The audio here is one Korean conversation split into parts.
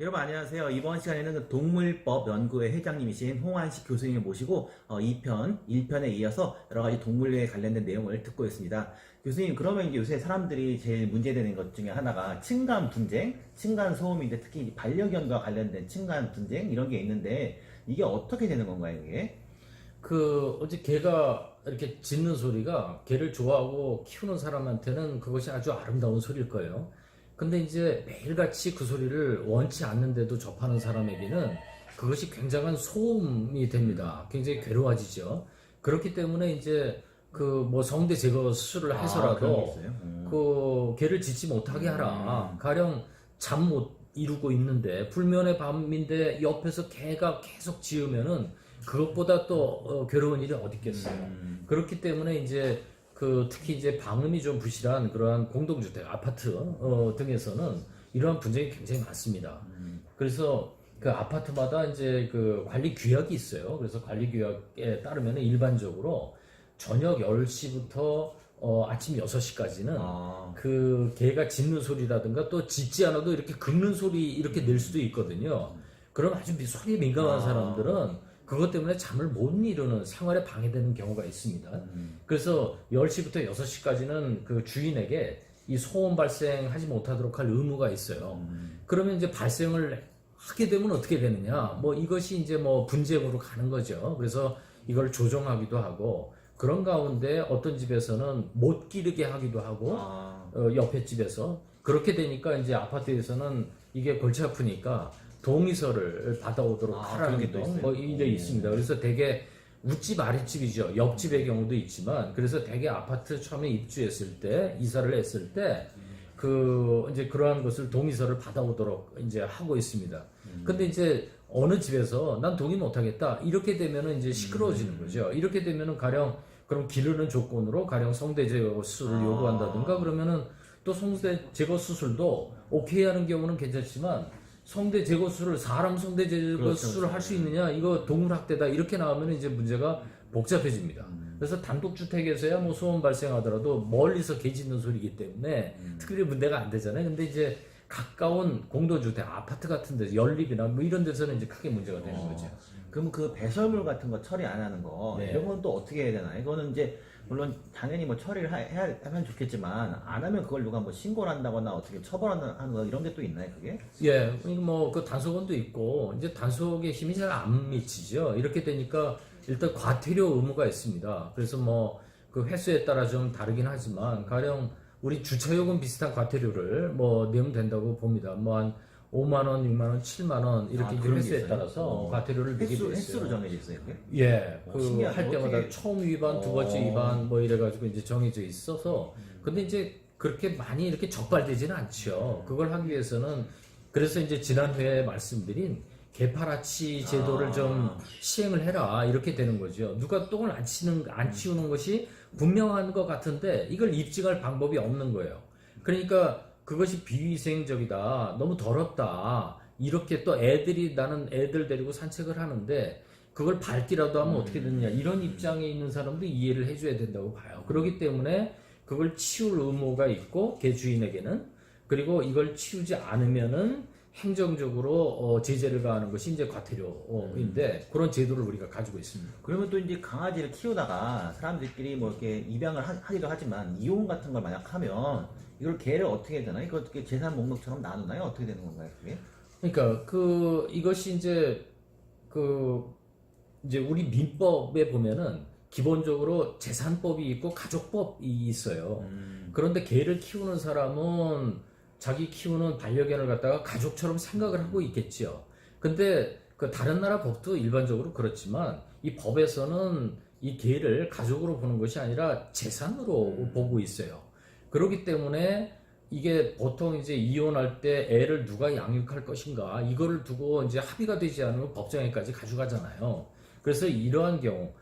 여러분 안녕하세요. 이번 시간에는 그 동물법 연구회 회장님이신 홍한식 교수님을 모시고 어, 2편, 1편에 이어서 여러 가지 동물에 관련된 내용을 듣고 있습니다. 교수님, 그러면 이제 요새 사람들이 제일 문제되는 것 중에 하나가 층간 분쟁, 층간 소음인데 특히 이 반려견과 관련된 층간 분쟁 이런 게 있는데 이게 어떻게 되는 건가요, 이게? 그 어제 개가 이렇게 짖는 소리가 개를 좋아하고 키우는 사람한테는 그것이 아주 아름다운 소리일 거예요. 근데 이제 매일같이 그 소리를 원치 않는데도 접하는 사람에게는 그것이 굉장한 소음이 됩니다. 굉장히 괴로워지죠. 그렇기 때문에 이제 그 뭐 성대 제거 수술을 아, 해서라도 있어요? 음. 그 개를 짖지 못하게 하라. 가령 잠 못 이루고 있는데 불면의 밤인데 옆에서 개가 계속 짖으면은 그것보다 또 어, 괴로운 일이 어디 있겠어요. 음. 그렇기 때문에 이제 그 특히 이제 방음이 좀 부실한 그러한 공동주택, 아파트 어, 등에서는 이러한 분쟁이 굉장히 많습니다. 그래서 그 아파트마다 이제 그 관리 규약이 있어요. 그래서 관리 규약에 따르면 일반적으로 저녁 10시부터 어, 아침 6시까지는 아, 그 개가 짖는 소리라든가 또 짖지 않아도 이렇게 긁는 소리 이렇게 낼 수도 있거든요. 그럼 아주 미- 소리에 민감한 아. 사람들은 그것 때문에 잠을 못 이루는 생활에 방해되는 경우가 있습니다. 음. 그래서 10시부터 6시까지는 그 주인에게 이 소음 발생하지 못하도록 할 의무가 있어요. 음. 그러면 이제 발생을 하게 되면 어떻게 되느냐? 뭐 이것이 이제 뭐 분쟁으로 가는 거죠. 그래서 이걸 조정하기도 하고 그런 가운데 어떤 집에서는 못 기르게 하기도 하고 아, 어, 옆에 집에서 그렇게 되니까 이제 아파트에서는 이게 골치 아프니까 동의서를 받아오도록 아, 하라는 그런 게또 등 있어요? 뭐 이게 오. 있습니다. 그래서 대개 웃집 아랫집이죠. 옆집의 경우도 있지만 그래서 대개 아파트 처음에 입주했을 때 이사를 했을 때 그 이제 그러한 것을 동의서를 받아오도록 이제 하고 있습니다. 근데 이제 어느 집에서 난 동의 못하겠다 이렇게 되면은 이제 시끄러워지는 거죠. 이렇게 되면은 가령 그럼 기르는 조건으로 가령 성대 제거 수술을 아. 요구한다든가 그러면은 또 성대 제거 수술도 오케이 하는 경우는 괜찮지만 성대 제거 수술을 사람 성대 제거 그렇죠, 수술을 할수 있느냐 이거 동물 학대다 이렇게 나오면 이제 문제가 복잡해집니다. 음. 그래서 단독 주택에서야 뭐 소음 발생하더라도 멀리서 개 짖는 소리이기 때문에 음. 특별히 문제가 안 되잖아요. 근데 이제 가까운 공동주택 아파트 같은 데서 연립이나 뭐 이런 데서는 이제 크게 문제가 되는 어. 거죠. 그럼 그 배설물 같은 거 처리 안 하는 거 네. 이런 건 또 어떻게 해야 되나? 이거는 이제 물론 당연히 뭐 처리를 하- 해야 하면 좋겠지만 안 하면 그걸 누가 뭐 신고를 한다거나 어떻게 처벌하는 거 이런 게 또 있나요, 그게? 예, 뭐그 단속원도 있고 이제 단속의 힘이 잘 안 미치죠. 이렇게 되니까 일단 과태료 의무가 있습니다. 그래서 뭐 그 횟수에 따라 좀 다르긴 하지만 가령 우리 주차요금 비슷한 과태료를 뭐 내면 된다고 봅니다. 뭐한 5만 원, 6만 원, 7만 원 이렇게 아, 이제 그런 게 횟수에 있어요? 따라서 어. 과태료를 내게 횟수 돼 있어요. 횟수로 정해져 있어요, 그게? 예, 어, 그 신기하네. 할 때마다 어떻게- 처음 위반, 두 번째 어. 위반 뭐 이래가지고 이제 정해져 있어서 근데 이제 그렇게 많이 이렇게 적발되지는 않죠. 그걸 하기 위해서는 그래서 이제 지난 회에 말씀드린 개파라치 제도를 아. 좀 시행을 해라 이렇게 되는 거죠. 누가 똥을 안 치는 안 치우는 것이 분명한 것 같은데 이걸 입증할 방법이 없는 거예요. 그러니까 그것이 비위생적이다, 너무 더럽다. 이렇게 또 애들이 나는 애들 데리고 산책을 하는데 그걸 밟기라도 하면 어떻게 되느냐. 이런 입장에 있는 사람도 이해를 해줘야 된다고 봐요. 그렇기 때문에 그걸 치울 의무가 있고 개 주인에게는. 그리고 이걸 치우지 않으면은 행정적으로 어, 제재를 가하는 것이 이제 과태료인데 그런 제도를 우리가 가지고 있습니다. 그러면 또 이제 강아지를 키우다가 사람들끼리 뭐 이렇게 입양을 하, 하기도 하지만 이용 같은 걸 만약 하면 이걸 개를 어떻게 해야 되나요? 이거 어떻게 재산 목록처럼 나누나요? 어떻게 되는 건가요, 그게? 그러니까 그 이것이 이제 그 이제 우리 민법에 보면은 기본적으로 재산법이 있고 가족법이 있어요. 음. 그런데 개를 키우는 사람은 자기 키우는 반려견을 갖다가 가족처럼 생각을 하고 있겠지요. 근데 그 다른 나라 법도 일반적으로 그렇지만 이 법에서는 이 개를 가족으로 보는 것이 아니라 재산으로 보고 있어요. 그렇기 때문에 이게 보통 이제 이혼할 때 애를 누가 양육할 것인가 이거를 두고 이제 합의가 되지 않으면 법정에까지 가져가잖아요. 그래서 이러한 경우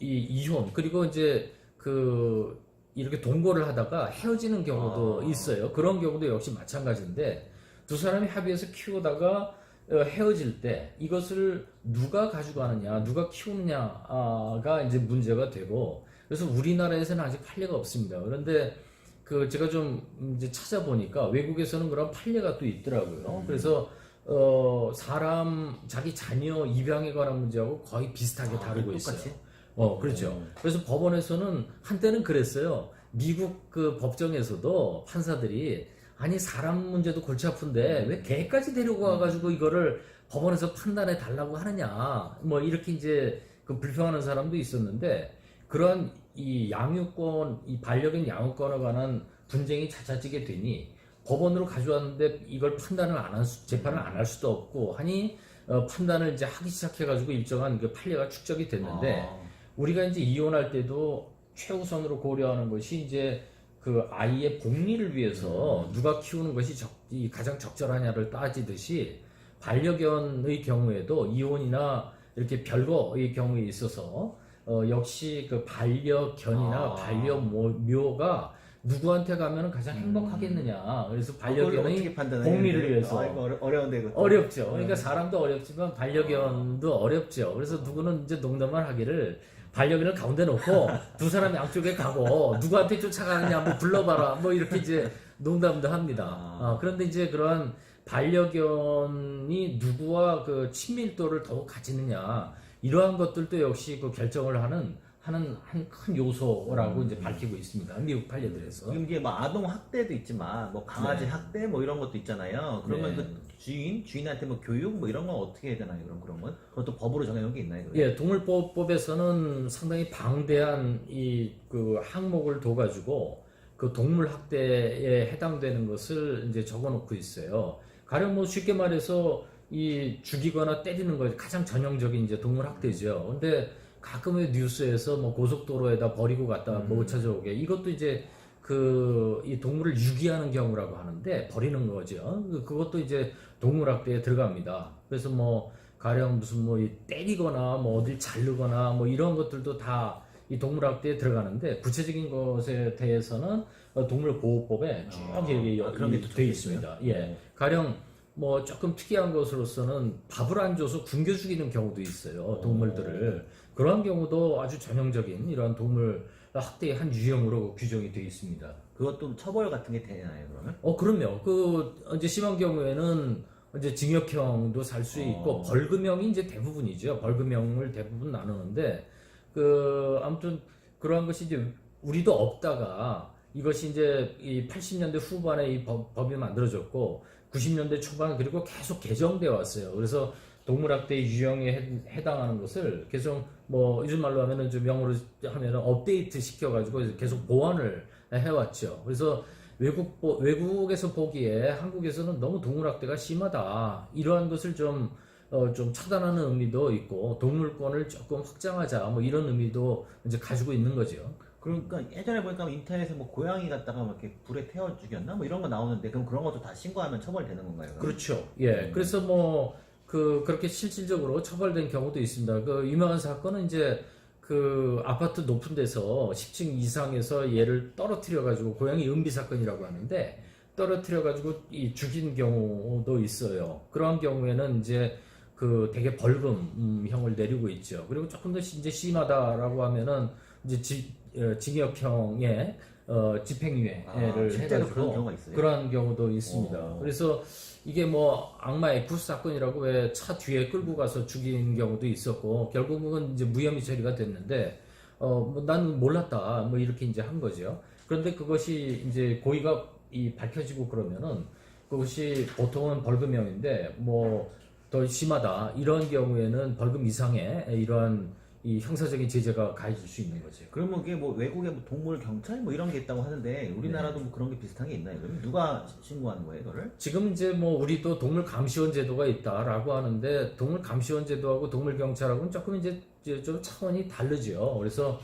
이 이혼 그리고 이제 그 이렇게 동거를 하다가 헤어지는 경우도 아. 있어요. 그런 경우도 역시 마찬가지인데 두 사람이 합의해서 키우다가 어, 헤어질 때 이것을 누가 가져가느냐, 누가 키우느냐가 이제 문제가 되고 그래서 우리나라에서는 아직 판례가 없습니다. 그런데 그 제가 좀 이제 찾아보니까 외국에서는 그런 판례가 또 있더라고요. 그래서 어, 사람 자기 자녀 입양에 관한 문제하고 거의 비슷하게 아, 다루고 똑같이? 있어요. 어, 그렇죠. 음. 그래서 법원에서는 한때는 그랬어요. 미국 그 법정에서도 판사들이 아니 사람 문제도 골치 아픈데 왜 개까지 데리고 와가지고 이거를 법원에서 판단해 달라고 하느냐 뭐 이렇게 이제 그 불평하는 사람도 있었는데 그런 이 양육권 이 반려견 양육권에 관한 분쟁이 잦아지게 되니 법원으로 가져왔는데 이걸 판단을 안 할 수, 재판을 안 할 수도 없고 하니 어, 판단을 이제 하기 시작해가지고 일정한 그 판례가 축적이 됐는데 아, 우리가 이제 이혼할 때도 최우선으로 고려하는 것이 이제 그 아이의 복리를 위해서 누가 키우는 것이 적, 이 가장 적절하냐를 따지듯이 반려견의 경우에도 이혼이나 이렇게 별거의 경우에 있어서 어, 역시 그 반려견이나 아. 반려묘가 누구한테 가면 가장 행복하겠느냐. 그래서 아, 반려견의? 복리를 위해서. 아, 이거 어려, 이거. 어렵죠. 네. 그러니까 사람도 어렵지만 반려견도 어렵죠. 그래서 누구는 이제 농담을 하기를 반려견을 가운데 놓고 두 사람 양쪽에 가고 누구한테 쫓아가느냐 뭐 불러봐라 뭐 이렇게 이제 농담도 합니다. 아. 어, 그런데 이제 그러한 반려견이 누구와 그 친밀도를 더욱 가지느냐 이러한 것들도 역시 그 결정을 하는 하는 한 큰 요소라고 음. 이제 밝히고 있습니다. 미국 판례들에서. 지금 이게 뭐 아동 학대도 있지만 뭐 강아지 네. 학대 뭐 이런 것도 있잖아요. 그러면 네. 그 주인 주인한테 뭐 교육 뭐 이런 건 어떻게 해야 되나요? 그런 그런 건 그것도 법으로 정해놓은 게 있나요? 그게? 예, 동물보호법에서는 상당히 방대한 이 그 항목을 둬가지고 그 동물 학대에 해당되는 것을 이제 적어놓고 있어요. 가령 뭐 쉽게 말해서 이 죽이거나 때리는 것 가장 전형적인 이제 동물 학대죠. 근데 가끔의 뉴스에서 뭐 고속도로에다 버리고 갔다 못 찾아오게 이것도 이제 그 이 동물을 유기하는 경우라고 하는데 버리는 거죠. 그- 그것도 이제 동물학대에 들어갑니다. 그래서 뭐 가령 무슨 뭐이 때리거나 뭐 어딜 자르거나 뭐 이런 것들도 다 이 동물학대에 들어가는데 구체적인 것에 대해서는 어, 동물보호법에 쭉 아, 이렇게 아, 그런 게돼 적혀 있습니다. 예, 네. 가령 뭐 조금 특이한 것으로서는 밥을 안 줘서 굶겨 죽이는 경우도 있어요. 동물들을 그러한 경우도 아주 전형적인 이러한 동물 학대의 한 유형으로 규정이 되어 있습니다. 그것도 처벌 같은 게 되나요? 그러면? 어, 그럼요. 그, 이제 심한 경우에는 이제 징역형도 살 수 있고, 어. 벌금형이 이제 대부분이죠. 벌금형을 대부분 나누는데, 그, 아무튼 그러한 것이 이제 우리도 없다가 이것이 이제 이 80년대 후반에 이 법, 법이 만들어졌고, 90년대 초반 그리고 계속 개정되어 왔어요. 그래서 동물학대 유형에 해- 해당하는 것을 계속 뭐 요즘 말로 하면은 좀 영어로 하면은 업데이트 시켜가지고 계속 보완을 해왔죠. 그래서 외국 보- 외국에서 보기에 한국에서는 너무 동물학대가 심하다 이러한 것을 좀 어, 좀 차단하는 의미도 있고 동물권을 조금 확장하자 뭐 이런 의미도 이제 가지고 있는 거죠. 그러니까 예전에 보니까 인터넷에 뭐 고양이 갖다가 막 이렇게 불에 태워 죽였나 뭐 이런 거 나오는데 그럼 그런 것도 다 신고하면 처벌되는 건가요? 그럼? 그렇죠. 예. 그래서 뭐, 그, 그렇게 실질적으로 처벌된 경우도 있습니다. 그 유명한 사건은 이제 그 아파트 높은 데서 10층 이상에서 얘를 떨어뜨려 가지고 고양이 은비 사건이라고 하는데 떨어뜨려 가지고 이 죽인 경우도 있어요. 그런 경우에는 이제 그 되게 벌금형을 내리고 있죠. 그리고 조금 더 이제 심하다라고 하면은 이제 지, 어, 징역형의 어, 집행유예를 아, 해가지고 그런 경우가 있어요? 그러한 경우도 있습니다. 어. 그래서 이게 뭐 악마의 구스 사건이라고 왜 차 뒤에 끌고 가서 죽인 경우도 있었고 결국은 이제 무혐의 처리가 됐는데 어난 몰랐다 뭐 이렇게 이제 한 거죠. 그런데 그것이 이제 고의가 이 밝혀지고 그러면은 그것이 보통은 벌금형인데 뭐 더 심하다 이런 경우에는 벌금 이상의 이러한 이 형사적인 제재가 가해질 수 있는 거죠. 그러면 그게 뭐 외국에 뭐 동물 경찰 뭐 이런 게 있다고 하는데 우리나라도 뭐 그런 게 비슷한 게 있나요? 그럼 누가 신고하는 거예요, 이거를? 지금 이제 뭐 우리도 동물 감시원 제도가 있다라고 하는데 동물 감시원 제도하고 동물 경찰하고는 조금 이제 좀 차원이 다르죠. 그래서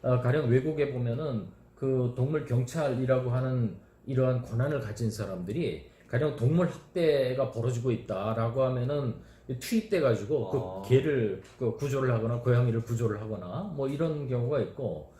어, 가령 외국에 보면은 그 동물 경찰이라고 하는 이러한 권한을 가진 사람들이 가령 동물 학대가 벌어지고 있다라고 하면은 투입돼 가지고 아. 그 개를 그 구조를 하거나 고양이를 구조를 하거나 뭐 이런 경우가 있고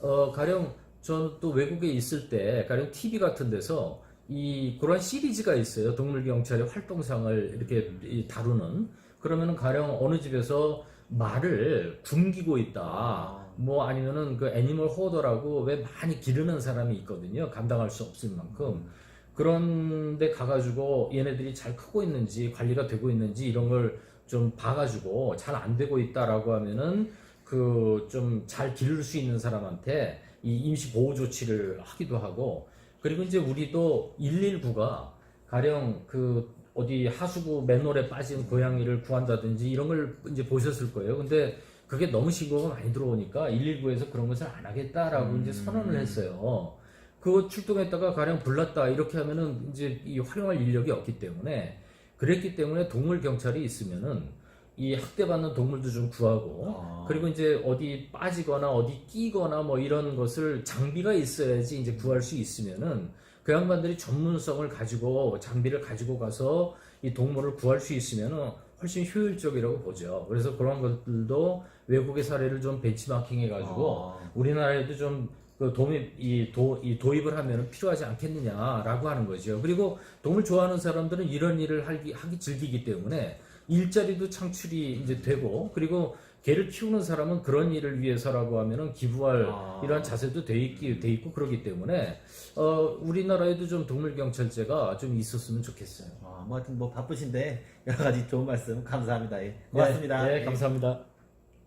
어 가령 저는 또 외국에 있을 때 가령 TV 같은 데서 이 그런 시리즈가 있어요. 동물 경찰의 활동상을 이렇게 이 다루는 그러면은 가령 어느 집에서 말을 굶기고 있다. 아. 뭐 아니면은 그 애니멀 호더라고 왜 많이 기르는 사람이 있거든요. 감당할 수 없을 만큼. 그런데 가가지고 얘네들이 잘 크고 있는지 관리가 되고 있는지 이런 걸 좀 봐가지고 잘 안 되고 있다라고 하면은 그 좀 잘 기를 수 있는 사람한테 이 임시 보호 조치를 하기도 하고 그리고 이제 우리도 119가 가령 그 어디 하수구 맨홀에 빠진 고양이를 구한다든지 이런 걸 이제 보셨을 거예요. 근데 그게 너무 신고가 많이 들어오니까 119에서 그런 것을 안 하겠다라고 이제 선언을 했어요. 그거 출동했다가 가령 불났다 이렇게 하면은 이제 이 활용할 인력이 없기 때문에 그랬기 때문에 동물 경찰이 있으면은 이 학대받는 동물도 좀 구하고 아. 그리고 이제 어디 빠지거나 어디 끼거나 뭐 이런 것을 장비가 있어야지 이제 구할 수 있으면은 그 양반들이 전문성을 가지고 장비를 가지고 가서 이 동물을 구할 수 있으면은 훨씬 효율적이라고 보죠. 그래서 그런 것들도 외국의 사례를 좀 벤치마킹 해가지고 아. 우리나라에도 좀 그 도입 이, 도, 이 도입을 하면 필요하지 않겠느냐라고 하는 거죠. 그리고 동물 좋아하는 사람들은 이런 일을 하기, 하기 즐기기 때문에 일자리도 창출이 이제 되고 그리고 개를 키우는 사람은 그런 일을 위해서라고 하면은 기부할 아. 이러한 자세도 돼 있기 돼 있고 그러기 때문에 어 우리나라에도 좀 동물 경찰제가 좀 있었으면 좋겠어요. 아, 뭐 하여튼 뭐 바쁘신데 여러 가지 좋은 말씀 감사합니다. 예. 고맙습니다. 네, 네, 예. 감사합니다.